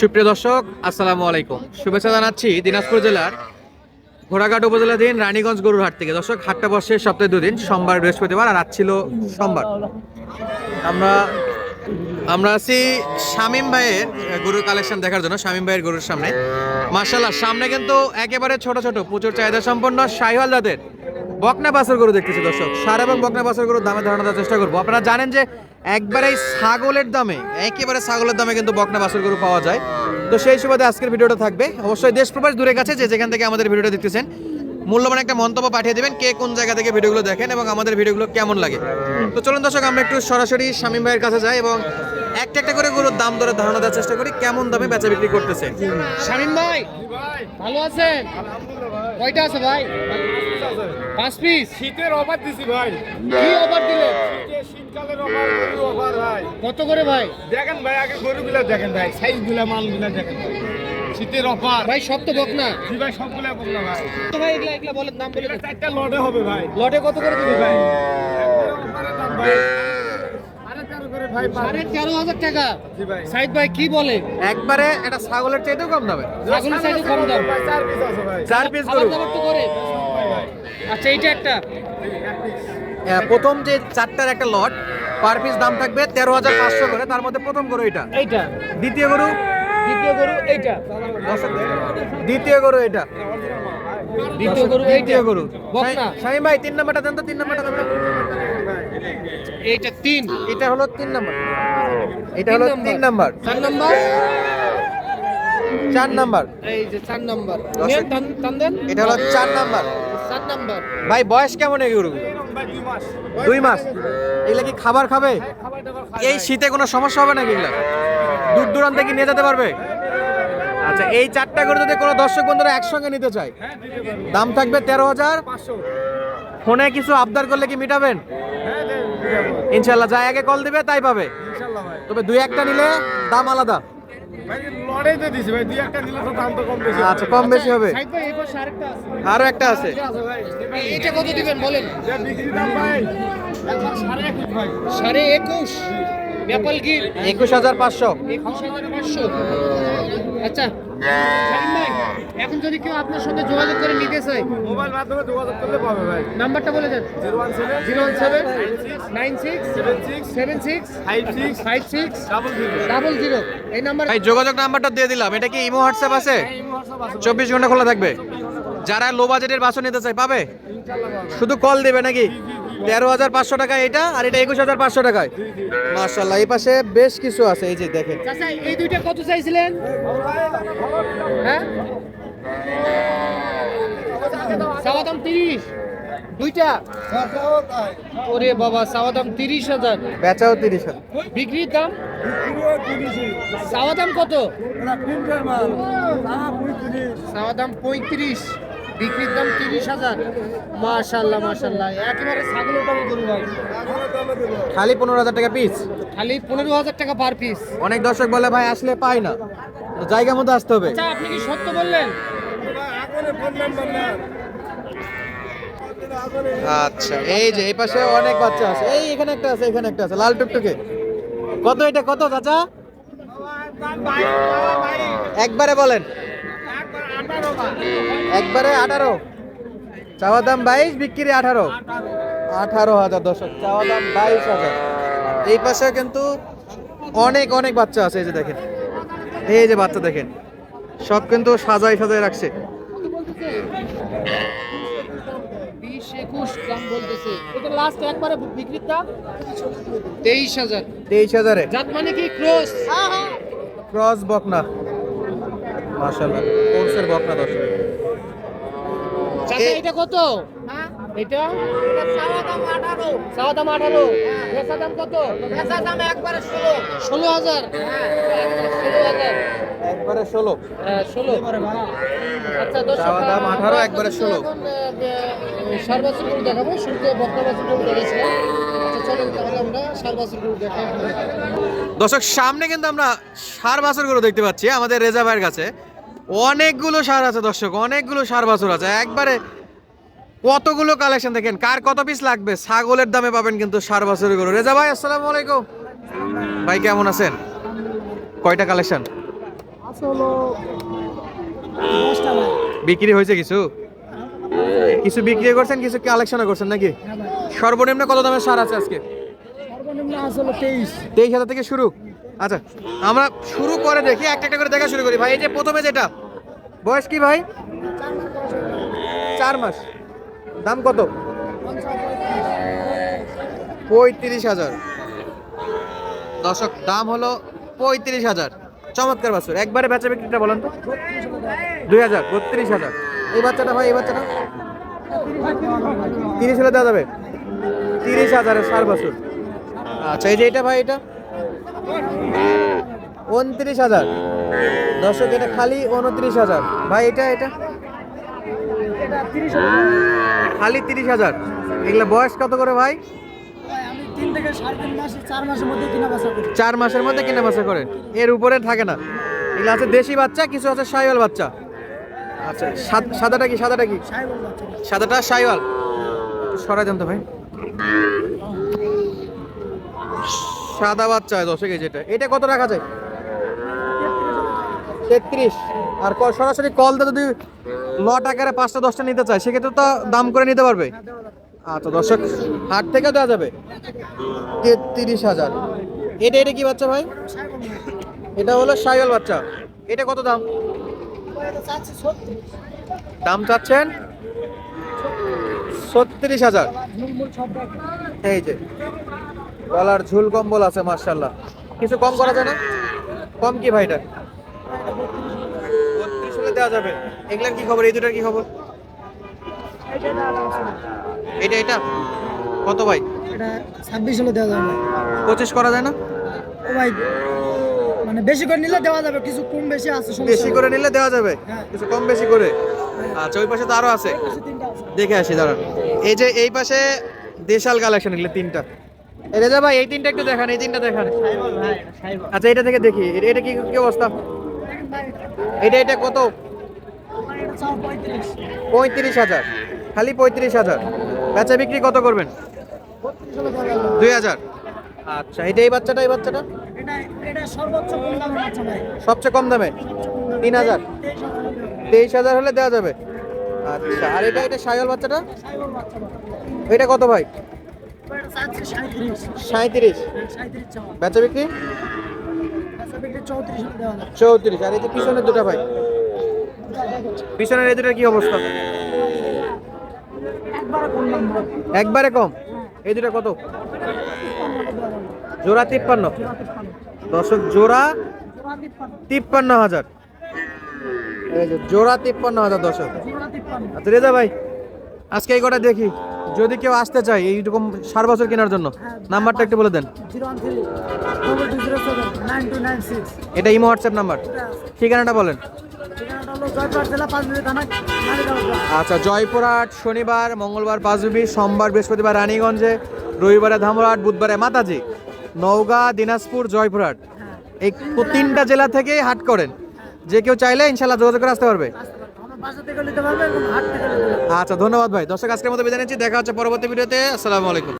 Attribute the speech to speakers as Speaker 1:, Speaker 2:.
Speaker 1: সুপ্রিয় দর্শক, আসসালামু আলাইকুম। শুভেচ্ছা জানাচ্ছি দিনাজপুর জেলার ঘোড়াঘাট উপজেলাধীন রানীগঞ্জ গরুর হাট থেকে। দর্শক, হাটটা বসে সপ্তাহে দুদিন, সোমবার বৃহস্পতিবার, আর আজ ছিল সোমবার। আমরা আমরা আছি শামিম ভাইয়ের গরুর কালেকশন দেখার জন্য, শামিম ভাইয়ের গরুর সামনে। মার্শাল্লাহ সামনে কিন্তু একেবারে ছোট ছোট, প্রচুর চাহিদা সম্পন্ন, শাহিওয়াল জাতের। বকনা বাসের গরু দেখতেছি দর্শক। সার এবং বকনা বাসের গরুর দামে ধারণা দেওয়ার চেষ্টা করব। আপনারা জানেন যে একবারেই ছাগলের দামে, একেবারে ছাগলের দামে কিন্তু বকনা বাসের গরু পাওয়া যায়। তো সেই সুবাদে আজকের ভিডিওটা থাকবে। অবশ্যই দেশ প্রবাস দূরে কাছে যে যেখান থেকে আমাদের ভিডিওটা দেখতেছেন, মূল্যবান একটা মন্তব্য পাঠিয়ে দেবেন কে কোন জায়গা থেকে ভিডিওগুলো দেখেন এবং আমাদের ভিডিওগুলো কেমন লাগে। তো চলুন দর্শক, আমরা একটু সরাসরি শামীম ভাইয়ের কাছে যাই এবং একটা একটা করে গরুর দাম দরে ধারণা দেওয়ার চেষ্টা করি, কেমন দামে বেচা বিক্রি করতেছে।
Speaker 2: শামিম ভাই, ভালো আছেন? কয়টা আছে ভাই? পাঁচ পিস
Speaker 3: শীতের অফার দিছি ভাই।
Speaker 2: কি অফার
Speaker 3: শীতের শীতকালের অফার ভাই।
Speaker 2: কত করে ভাই?
Speaker 3: দেখেন ভাই আগে গরুগুলো দেখেন ভাই সাইজগুলো মালগুলো দেখেন ভাই। শীতের অফার
Speaker 2: ভাই সব তো বক না
Speaker 3: জি ভাই সবগুলো বল না ভাই।
Speaker 2: তো ভাই এগুলা এগুলা বলেন নাম বলে
Speaker 3: চারটা লটে হবে ভাই।
Speaker 2: লটে কত করে দিবি ভাই?
Speaker 3: দাম
Speaker 1: একবারে এটা ছাগলের চাইতেও কম দামে।
Speaker 2: ছাগলের চাইতে কম দাম।
Speaker 3: ভাই চার পিস আছে ভাই।
Speaker 1: চার পিস
Speaker 2: করে। আচ্ছা এইটা একটা।
Speaker 1: প্রথম যে চারটার একটা লট পার পিস দাম থাকবে তেরো হাজার পাঁচশো করে তার মধ্যে প্রথম গরু এটা
Speaker 2: এইটা।
Speaker 1: দ্বিতীয় গরু?
Speaker 2: দ্বিতীয় গরু এইটা।
Speaker 1: দ্বিতীয় গরু এটা
Speaker 2: দ্বিতীয় গরু
Speaker 1: দ্বিতীয় গরু। ভাই তিন নাম্বারটা দেন তো তিন নাম্বারটা দেন
Speaker 2: এইটা তিন।
Speaker 1: এটা হলো তিন নাম্বার। এটা হলো তিন নাম্বার।
Speaker 2: চার নাম্বার।
Speaker 1: চার নাম্বার।
Speaker 2: এই যে চার নাম্বার।
Speaker 1: দশ-
Speaker 2: নেন টান টান দেন।
Speaker 1: এটা হলো চার নাম্বার। ভাই বয়স কেমন এই গরু
Speaker 3: দুই মাস।
Speaker 1: দুই মাস এগুলা কি খাবার খাবে? এই শীতে কোনো সমস্যা হবে নাকি এগুলা? দূর দূরান্তে কি নিয়ে যেতে পারবে? আচ্ছা এই চারটা গরু যদি কোনো দর্শক বন্ধুরা একসঙ্গে নিতে চায় দাম থাকবে তেরো হাজার। ফোনে কিছু আবদার করলে কি মিটাবেন? ইনশাল্লাহ যাই আগে কল দিবে তাই পাবে। তবে দুই একটা নিলে দাম আলাদা।
Speaker 3: ভাই লড়াই তো দিছি ভাই দুই একটা নিলে তো দাম তো কম বেশি
Speaker 1: আচ্ছা কম বেশি হবে। আরও একটা আছে।
Speaker 2: কত দিবেন বলেন।
Speaker 3: সাড়ে একুশ
Speaker 1: হাজার পাঁচশো।
Speaker 2: একুশ হাজার পাঁচশো। আচ্ছা। এখন যদি কেউ আপনার সাথে যোগাযোগ করে নিতে চায়
Speaker 3: মোবাইল মাধ্যমে যোগাযোগ করলে পাবে ভাই।
Speaker 2: নাম্বারটা বলে দেন।
Speaker 3: Zero one seven
Speaker 2: zero one seven nine six
Speaker 3: seven six
Speaker 2: seven six
Speaker 3: five six
Speaker 2: five six
Speaker 3: double zero.
Speaker 2: Double zero. এই নাম্বার
Speaker 1: ভাই যোগাযোগ নাম্বারটা দিয়ে দিলাম। এটা কি ইমো হোয়াটসঅ্যাপ আছে? চব্বিশ ঘণ্টা খোলা থাকবে। যারা লো বাজেটের বাসন নিতে চায় পাবে? শুধু কল দেবে নাকি? তেরো হাজার পাঁচশো টাকা এটা আর এটা একুশ হাজার পাঁচশো টাকায়। মার্শাল্লাহ এই পাশে বেশ কিছু আছে এই যে দেখেন।
Speaker 2: এই দুইটা কত চাইছিলেন? হ্যাঁ? চাওয়া দাম তিরিশ। দুইটা? ওরে বাবা চাওয়া দাম তিরিশ হাজার।
Speaker 1: বেচাও তিরিশ হাজার।
Speaker 2: বিক্রির দাম? চাওয়া দাম কত চাওয়া দাম পঁয়ত্রিশ। বিক্রির দাম তিরিশ হাজার। মাশাল্লাহ মাশাল্লাহ। একেবারে ছাগলের দাম গরু ভাই।
Speaker 1: খালি পনেরো হাজার টাকা পিস
Speaker 2: খালি পনেরো হাজার টাকা পার পিস
Speaker 1: অনেক দর্শক বলে ভাই আসলে পাই না। জায়গা মতো আসতে হবে।
Speaker 2: আচ্ছা আপনি কি সত্য বললেন?
Speaker 1: আচ্ছা এই যে এই পাশে অনেক বাচ্চা আছে। এই এখানে একটা আছে এখানে একটা আছে লাল টুকটুকে। কত এটা কত চাচা? একবারে বলেন। একবারে আঠারো। চাওয়া দাম বাইশ বিক্রি আঠারো। আঠারো হাজার দর্শক চাওয়া দাম বাইশ হাজার। এই পাশে কিন্তু অনেক অনেক বাচ্চা আছে এই যে দেখেন। এই যে বাচ্চা দেখেন সব কিন্তু সাজাই সাজাই রাখছে।
Speaker 2: তেইশ হাজার।
Speaker 1: তেইশ হাজারে।
Speaker 2: মানে ক্রস
Speaker 1: বকনা। মাশাআল্লাহ। কোর্সের বকনা দর্শক
Speaker 2: চাচা এটা কত? এটা? চাওয়া দাম আঠারো। বেচা দাম কত? ষোলো। হাজার? ষোলো হাজার।
Speaker 1: একবারে ষোলো।
Speaker 2: হ্যাঁ, ষোলো। আচ্ছা দর্শক
Speaker 1: দাম 18, একবারে
Speaker 2: কিন্তু
Speaker 1: 16
Speaker 2: এখন, আহ, সার বাছুর গরু দেখাবো শুরুতে বকনা বাছুর গরু দেখেছিলাম আচ্ছা
Speaker 1: দর্শক সামনে কিন্তু আমরা সার বাছুরগুলো দেখতে পাচ্ছি আমাদের রেজা ভাইয়ের কাছে। অনেকগুলো সার আছে দর্শক অনেকগুলো সার বাছুর আছে। একবারে কতগুলো কালেকশন দেখেন? কার কত পিস লাগবে? ছাগলের দামে পাবেন কিন্তু সার বাছুরগুলো রেজা ভাই আসসালামু আলাইকুম। ভাই কেমন আছেন? কয়টা কালেকশন বিক্রি হয়েছে কিছু? কিছু বিক্রি করছেন কিছু কালেকশনও করছেন নাকি? সর্বনিম্ন কত দামের সার আছে আজকে?
Speaker 2: তেইশ
Speaker 1: হাজার থেকে শুরু। আচ্ছা আমরা শুরু করে দেখি, একটা একটা করে দেখা শুরু করি। ভাই, এই যে প্রথমে যেটা, বয়স কি ভাই? চার মাস। দাম কত? পঁয়ত্রিশ হাজার। দশক দাম হলো পঁয়ত্রিশ হাজার। চমৎকার বাছুর। একবারে বেচা বিক্রিটা বলেন তো। দুই হাজার, বত্রিশ হাজার। এই বাচ্চাটা ভাই, এই বাচ্চাটা? তিরিশ হলে দেওয়া যাবে। তিরিশ হাজারের সার বাছুর। আচ্ছা এই যে এটা ভাই, এটা? উনত্রিশ হাজার। দর্শক, এটা খালি উনত্রিশ হাজার। ভাই, এটা এটা? খালি তিরিশ হাজার। এগুলো বয়স কত করে ভাই?
Speaker 2: চার মাসের মধ্যে কিনা বেচা করি।
Speaker 1: এর উপরে থাকে না। এগুলো আছে দেশি বাচ্চা, কিছু আছে সাইওয়াল বাচ্চা। আচ্ছা সাদ- সাদাটা কি সাদাটা কি? সাদাটা সাইওয়াল। সরাই দেন ভাই। সাদা বাচ্চা দশে কেজি এটা। এটা কত রাখা যায়? তেত্রিশ। আর সরাসরি কল দিয়ে যদি লট আকারে পাঁচটা, দশটা নিতে চায়, সেক্ষেত্রে তো দাম করে নিতে পারবে? আচ্ছা দর্শক, হাট থেকে দেওয়া যাবে। তেত্রিশ হাজার। এটা এটা কি বাচ্চা ভাই? এটা হলো সাইওয়াল বাচ্চা। এটা কত দাম? দাম চাচ্ছেন ছত্রিশ হাজার। এই যে গলার ঝুল কম্বল আছে মার্শাল্লাহ কিছু কম করা যায় না? কম কি ভাইটা দেওয়া যাবে। এগুলার কি খবর? এই দুটার কি খবর?
Speaker 2: এটা।
Speaker 1: এটা কত ভাই?
Speaker 2: এটা ছাব্বিশ হলে দেওয়া যাবে।
Speaker 1: পঁচিশ করা যায় না?
Speaker 2: ও ভাই মানে বেশি করে নিলে দেওয়া যাবে কিছু কম বেশি আছে
Speaker 1: বেশি করে নিলে দেওয়া যাবে?
Speaker 2: হ্যাঁ।
Speaker 1: কিছু কম বেশি করে? আচ্ছা ওই পাশে তো আরও আছে। দেখে আসি দাঁড়ান। এই যে এই পাশে দেশাল কালেকশন এগুলো তিনটা। রেজা ভাই, এই তিনটা একটু দেখান, এই তিনটা দেখান। আচ্ছা এটা থেকে দেখি, এটা- কি কি অবস্থা? এটা এটা কত?
Speaker 2: পঁয়ত্রিশ
Speaker 1: হাজার। খালি পঁয়ত্রিশ হাজার। বেচা বিক্রি কত করবেন? দুই হাজার। আচ্ছা এটা এই বাচ্চাটা এই বাচ্চাটা? সবচেয়ে কম দামে? তিন হাজার।
Speaker 2: তেইশ হাজার হলে দেওয়া যাবে।
Speaker 1: আচ্ছা আর এটা এটা সায়ল বাচ্চাটা? এটা কত ভাই?
Speaker 2: সাঁত্রিশ
Speaker 1: বেচা বিক্রি?
Speaker 2: চৌত্রিশ।
Speaker 1: আর এই যে পিছনের দুটা ভাই? পিছনের এই দুটার কি অবস্থা?
Speaker 2: একবারে কম।
Speaker 1: এই দুটা কত? জোড়া তিপ্পান্ন। দর্শক জোড়া তিপ্পান্ন হাজার। এই যে জোড়া তিপ্পান্ন হাজার দর্শক। আচ্ছা রেজা ভাই আজকে এই কটা দেখি। যদি কেউ আসতে চায় এইরকম সার বছর কেনার জন্য নাম্বারটা একটু বলে দেন। এটা ইমো হোয়াটসঅ্যাপ নাম্বার। ঠিকানাটা বলেন। আচ্ছা জয়পুরহাট শনিবার মঙ্গলবার পাঁচবি সোমবার বৃহস্পতিবার রানীগঞ্জে রবিবারে ধামরাট বুধবারে মাতাজি নওগাঁ দিনাজপুর জয়পুরহাট। এই তিনটা জেলা থেকে হাট করেন। যে কেউ চাইলে ইনশাল্লাহ যোগাযোগ করে আসতে
Speaker 2: পারবে।
Speaker 1: আচ্ছা ধন্যবাদ ভাই। দর্শক আজকের মতো বিদায় নিচ্ছি। দেখা হচ্ছে পরবর্তী ভিডিওতে। আসসালামু আলাইকুম।